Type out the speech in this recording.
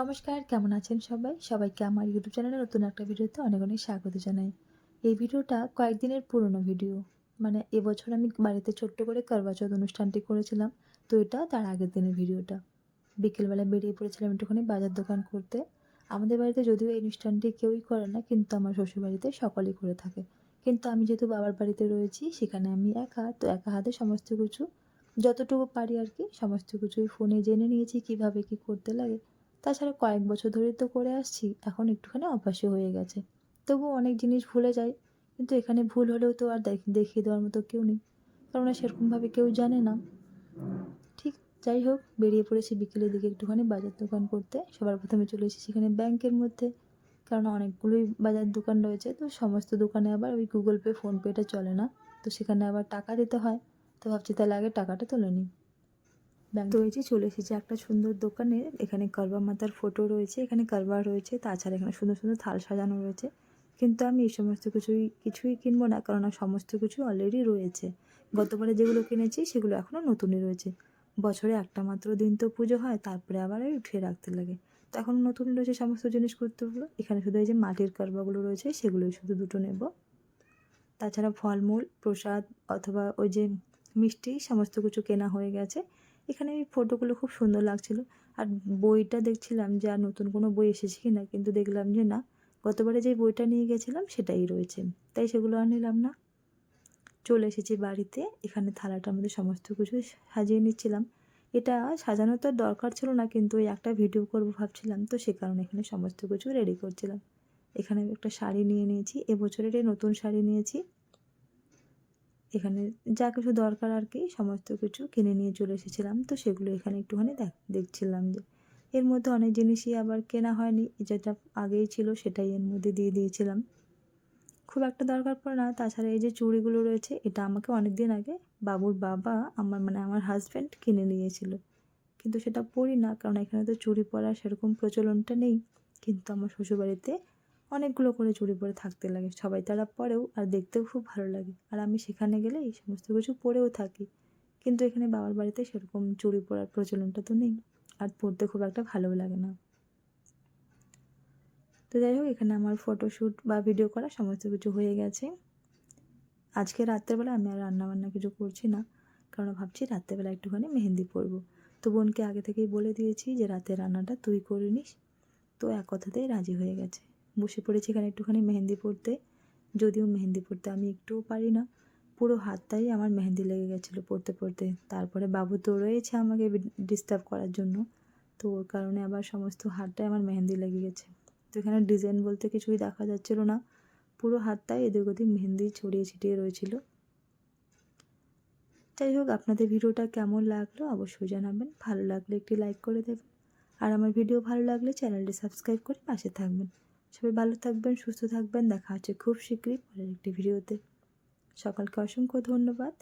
নমস্কার, কেমন আছেন সবাই? সবাইকে আমার ইউটিউব চ্যানেলে নতুন একটা ভিডিওতে অনেক অনেক স্বাগত জানাই। এই ভিডিওটা কয়েকদিনের পুরনো ভিডিও। মানে এবছর আমি বাড়িতে ছোট্ট করে করবাচৌথ অনুষ্ঠানটি করেছিলাম, তো এটা তার আগের দিনের ভিডিওটা। বিকেলবেলা বেরিয়ে পড়েছিলাম একটুখানি বাজার দোকান করতে। আমাদের বাড়িতে যদিও এই অনুষ্ঠানটি কেউই করে না, কিন্তু আমার শ্বশুরবাড়িতে সকলেই করে থাকে। কিন্তু আমি যেহেতু বাবার বাড়িতে রয়েছি, সেখানে আমি একা, তো একা হাতে সমস্ত কিছু, যতটুকু পারি আর কি, সমস্ত কিছুই ফোনে জেনে নিয়েছি কীভাবে কি করতে লাগে। তাছাড়া কয়েক বছর ধরেই তো করে আসছি, এখন একটুখানি অভ্যাসও হয়ে গেছে। তবুও অনেক জিনিস ভুলে যাই, কিন্তু এখানে ভুল হলেও তো আর দেখ- দেখিয়ে দেওয়ার মতো কেউ নেই। কেননা সেরকমভাবে কেউ জানে না। ঠিক যাই হোক, বেরিয়ে পড়েছি বিকেলের দিকে একটুখানি বাজার দোকান করতে। সবার প্রথমে চলে এসেছি সেখানে ব্যাংকের মধ্যে কারণ অনেকগুলোই বাজার দোকান রয়েছে। তো সমস্ত দোকানে আবার ওই গুগল পে ফোনপেটা চলে না। তো সেখানে আবার টাকা দিতে হয়, তো ভাবছি তাহলে আগে টাকাটা তুলে নিই। ব্যাংক রয়েছে চলে এসেছি একটা সুন্দর দোকানে, এখানে করবা মাতার ফটো রয়েছে, এখানে করবা রয়েছে, তাছাড়া এখানে সুন্দর সুন্দর থাল সাজানো রয়েছে। কিন্তু আমি এই সমস্ত কিছুই কিছুই কিনবো না, কারণ সমস্ত কিছু অলরেডি রয়েছে। গতবারে যেগুলো কিনেছি, সেগুলো এখনও নতুনই রয়েছে। বছরে একটা মাত্র দিন তো পুজো হয়, তারপরে আবার উঠিয়ে রাখতে লাগে। তো এখন নতুন রয়েছে সমস্ত জিনিসপত্রগুলো। এখানে শুধু এই যে মাটির কারবাগুলো রয়েছে, সেগুলোই শুধু দুটো নেব। তাছাড়া ফলমূল, প্রসাদ, অথবা ওই যে মিষ্টি, সমস্ত কিছু কেনা হয়ে গেছে। এখানে এই ফটোগুলো খুব সুন্দর লাগছিল। আর বইটা দেখছিলাম যে আর নতুন কোনো বই এসেছে কি না কিন্তু দেখলাম যে না, গতবারে যে বইটা নিয়ে গেছিলাম সেটাই রয়েছে। তাই সেগুলো আর নিলাম না। চলে এসেছি বাড়িতে। এখানে থালাটার মধ্যে সমস্ত কিছু সাজিয়ে নিচ্ছিলাম। এটা সাজানো তো দরকার ছিল না, কিন্তু ওই একটা ভিডিও করব ভাবছিলাম, তো সে কারণে এখানে সমস্ত কিছু রেডি করছিলাম। এখানে একটা শাড়ি নিয়ে নিয়েছি। এবছরের নতুন শাড়ি নিয়েছি। এখানে যা কিছু দরকার আর কি, সমস্ত কিছু কিনে নিয়ে চলে এসেছিলাম। তো সেগুলো এখানে একটুখানি দেখ, দেখছিলাম যে এর মধ্যে অনেক জিনিসই আবার কেনা হয়নি। যেটা আগেই ছিল সেটাই এর মধ্যে দিয়ে দিয়েছিলাম। খুব একটা দরকার পড়ে না। তাছাড়া এই যে চুড়িগুলো রয়েছে, এটা আমাকে অনেক দিন আগে বাবুর বাবা আমার মানে আমার হাজব্যান্ড কিনে নিয়েছিল। কিন্তু সেটা পরি না, কারণ এখানে তো চুড়ি পরার সেরকম প্রচলনটা নেই। কিন্তু আমার শ্বশুরবাড়িতে অনেকগুলো করে চুড়ি পরে থাকতে লাগে, সবাই তারা পরেও আর দেখতেও খুব ভালো লাগে। আর আমি সেখানে গেলে এই সমস্ত কিছু পরেও থাকি। কিন্তু এখানে বাবার বাড়িতে সেরকম চুড়ি পরার প্রচলনটা তো নেই। আর পরতে খুব একটা ভালোও লাগে না। তো যাই হোক, এখানে আমার ফটোশ্যুট বা ভিডিও করা সমস্ত কিছু হয়ে গেছে। আজকে রাত্রেবেলা আমি আর রান্নাবান্না কিছু করছি না। কারণ ভাবছি রাত্রেবেলা একটুখানি মেহেন্দি পরবো। তো বোনকে আগে থেকেই বলে দিয়েছি যে, রাতে রান্নাটা তুই করে নিস। তো এক কথাতেই রাজি হয়ে গেছে। বসে পড়েছি এখানে একটুখানি মেহেন্দি পরতে যদিও মেহেন্দি পরতে আমি একটুও পারি না। পুরো হাতটাই আমার মেহেন্দি লেগে গেছিল পড়তে পড়তে। তারপরে বাবু তো রয়েছে আমাকে ডিস্টার্ব করার জন্য। তো ওর কারণে আবার সমস্ত হাতটাই আমার মেহেন্দি লেগে গেছে। তো এখানে ডিজাইন বলতে কিছুই দেখা যাচ্ছিল না। পুরো হাতটাই এদিক ওদিক মেহেন্দি ছড়িয়ে ছিটিয়ে রয়েছিল। যাই হোক, আপনাদের ভিডিওটা কেমন লাগল অবশ্যই জানাবেন। ভালো লাগলে একটি লাইক করে দেবেন। আর আমার ভিডিও ভালো লাগলে চ্যানেলটি সাবস্ক্রাইব করে পাশে থাকবেন। সবাই ভালো থাকবেন, সুস্থ থাকবেন। দেখা হচ্ছে খুব শীঘ্রই পরের একটি ভিডিওতে। সকলকে অসংখ্য ধন্যবাদ।